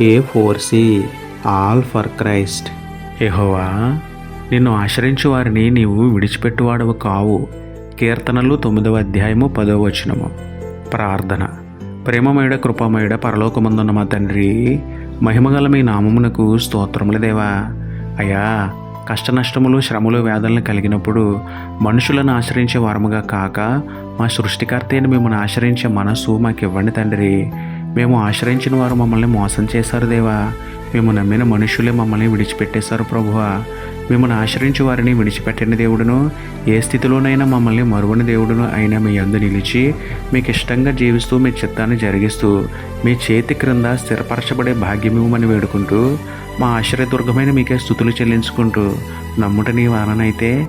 A four C all for Christ ఎహోవా నిన్ను ఆశ్రయించు వారిని నీవు విడిచిపెట్టువాడవు కావు. కీర్తనలు తొమ్మిదవ అధ్యాయము పదవ వచనము. ప్రార్థన. ప్రేమమయుడ కృపమయుడ పరలోకమందున్న మా తండ్రి మహిమగల మీ నామమునకు స్తోత్రముల దేవా. అయ్యా కష్ట నష్టములు శ్రమలు వేదనలు కలిగినప్పుడు మనుషులను ఆశ్రయించే వారముగా కాక మా సృష్టికర్త అయిన మిమ్మల్ని ఆశ్రయించే మనస్సు మాకు ఇవ్వండి తండ్రి. మేము ఆశ్రయించిన వారు మమ్మల్ని మోసం చేశారు దేవా. మేము నమ్మిన మనుషులే మమ్మల్ని విడిచిపెట్టేశారు ప్రభువా. మిమ్మల్ని ఆశ్రయించి వారిని విడిచిపెట్టని దేవుడును ఏ స్థితిలోనైనా మమ్మల్ని మరువని దేవుడును అయినా మీ అందు నిలిచి మీకు ఇష్టంగా జీవిస్తూ మీ చిత్తాన్ని జరిగిస్తూ మీ చేతి క్రింద స్థిరపరచబడే భాగ్యం ఇవ్వమని వేడుకుంటూ మా ఆశ్రయదుర్గమైన మీకే స్థుతులు చెల్లించుకుంటూ నమ్ముట నీ వలనైతే